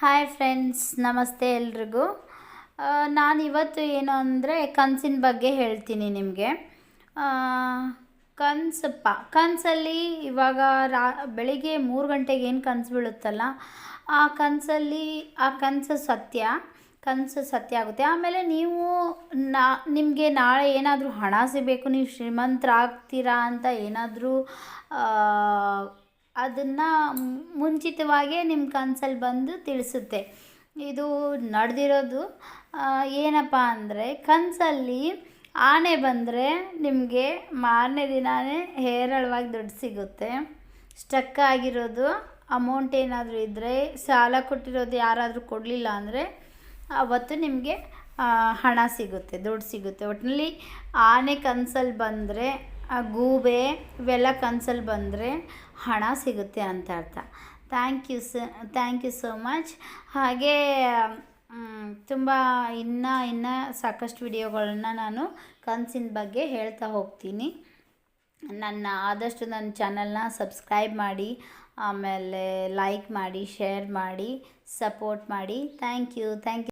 Hi friends ನಮಸ್ತೆ ಎಲ್ರಿಗೂ. ನಾನು ಇವತ್ತು ಏನು ಅಂದರೆ ಕನಸಿನ ಬಗ್ಗೆ ಹೇಳ್ತೀನಿ ನಿಮಗೆ. ಕನಸಪ್ಪ, ಕನಸಲ್ಲಿ ಇವಾಗ ರಾ, ಬೆಳಿಗ್ಗೆ ಮೂರು ಗಂಟೆಗೆ ಏನು ಕನಸು ಬೀಳುತ್ತಲ್ಲ, ಆ ಕನಸಲ್ಲಿ, ಆ ಕನಸು ಸತ್ಯ ಕನಸು ಸತ್ಯ ಆಗುತ್ತೆ. ಆಮೇಲೆ ನೀವು ನಾ, ನಿಮಗೆ ನಾಳೆ ಏನಾದರೂ ಹಣ ಸಿಗಬೇಕು, ನೀವು ಶ್ರೀಮಂತರಾಗ್ತೀರಾ ಅಂತ ಏನಾದರೂ ಅದನ್ನು ಮುಂಚಿತವಾಗೇ ನಿಮ್ಮ ಕನಸಲ್ಲಿ ಬಂದು ತಿಳಿಸುತ್ತೆ. ಇದು ನಡೆದಿರೋದು ಏನಪ್ಪ ಅಂದರೆ ಕನಸಲ್ಲಿ ಆನೆ ಬಂದರೆ ನಿಮಗೆ ಮಾರನೇ ದಿನವೇ ಹೇರಳವಾಗಿ ದುಡ್ಡು ಸಿಗುತ್ತೆ. ಸ್ಟಕ್ ಆಗಿರೋದು, ಅಮೌಂಟ್ ಏನಾದರೂ ಇದ್ದರೆ ಸಾಲ ಕೊಟ್ಟಿರೋದು ಯಾರಾದರೂ ಕೊಡಲಿಲ್ಲ ಅಂದರೆ ಅವತ್ತು ನಿಮಗೆ ಹಣ ಸಿಗುತ್ತೆ, ದುಡ್ಡು ಸಿಗುತ್ತೆ. ಒಟ್ಟಿನಲ್ಲಿ ಆನೆ ಕನಸಲ್ಲಿ ಬಂದರೆ ಆ ಗೂಬೆ ಇವೆಲ್ಲ ಕನ್ಸಲ್ಲಿ ಬಂದರೆ ಹಣ ಸಿಗುತ್ತೆ ಅಂತ ಅರ್ಥ. ಥ್ಯಾಂಕ್ ಯು ಸ ಥ್ಯಾಂಕ್ ಯು ಸೋ ಮಚ್ ಹಾಗೇ ತುಂಬ ಇನ್ನು ಇನ್ನು ಸಾಕಷ್ಟು ವಿಡಿಯೋಗಳನ್ನ ನಾನು ಕನಸಿನ ಬಗ್ಗೆ ಹೇಳ್ತಾ ಹೋಗ್ತೀನಿ. ನನ್ನ, ಆದಷ್ಟು ನನ್ನ ಚಾನಲ್ನ ಸಬ್ಸ್ಕ್ರೈಬ್ ಮಾಡಿ, ಆಮೇಲೆ ಲೈಕ್ ಮಾಡಿ, ಶೇರ್ ಮಾಡಿ, ಸಪೋರ್ಟ್ ಮಾಡಿ. Thank you thank you